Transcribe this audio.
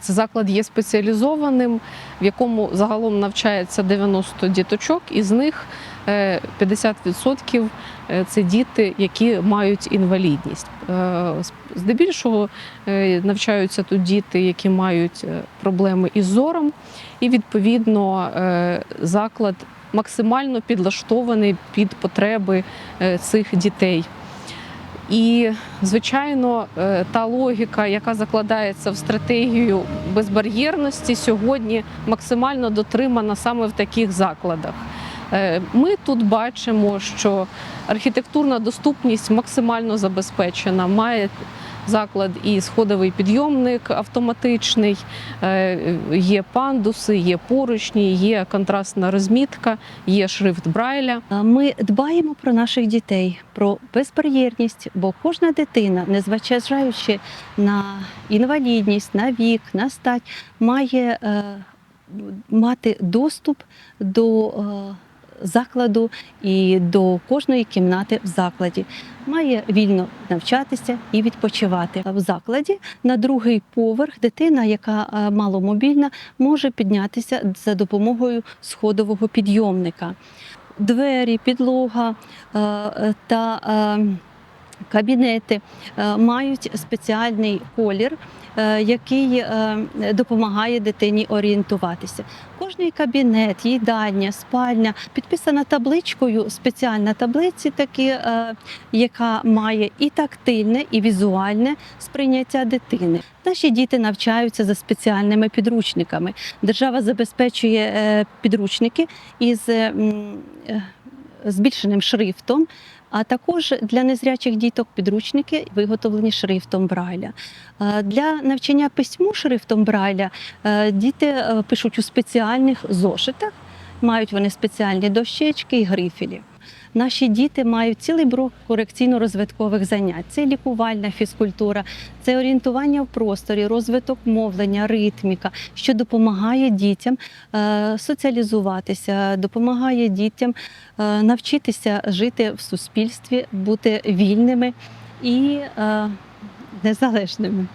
Це заклад є спеціалізованим, в якому загалом навчається 90 діточок, із них е, 50% це діти, які мають інвалідність. Е, Здебільшого е, навчаються тут діти, які мають е, проблеми із зором, і відповідно е, заклад максимально підлаштований під потреби е, цих дітей. І, звичайно, е, та логіка, яка закладається в стратегію безбар'єрності, сьогодні максимально дотримана саме в таких закладах. Е, Ми тут бачимо, що архітектурна доступність максимально забезпечена. Має заклад і сходовий підйомник автоматичний, е, є пандуси, є поручні, є контрастна розмітка, є шрифт Брайля. Ми дбаємо про наших дітей, про безбар'єрність, бо кожна дитина, незважаючи на інвалідність, на вік, на стать, має е, мати доступ до закладу і до кожної кімнати в закладі. Має вільно навчатися і відпочивати в закладі. На другий поверх дитина, яка е, маломобільна, може піднятися за допомогою сходового підйомника двері, підлога е, е, та кабінети е, мають спеціальний колір, е, який е, допомагає дитині орієнтуватися. Кожний кабінет, їдальня, спальня підписана табличкою, спеціальна таблиці, такі, яка має і тактильне, і візуальне сприйняття дитини. Наші діти навчаються за спеціальними підручниками. Держава забезпечує підручники із збільшеним шрифтом. А також для незрячих діток підручники виготовлені шрифтом Брайля. Для навчання письму шрифтом Брайля е, діти е, пишуть у спеціальних зошитах, мають вони спеціальні дощечки і грифелі. Наші діти мають цілий блок корекційно-розвиткових занять. Це лікувальна фізкультура, це орієнтування в просторі, розвиток мовлення, ритміка, що допомагає дітям е, соціалізуватися, допомагає дітям е, навчитися жити в суспільстві, бути вільними і е, незалежними.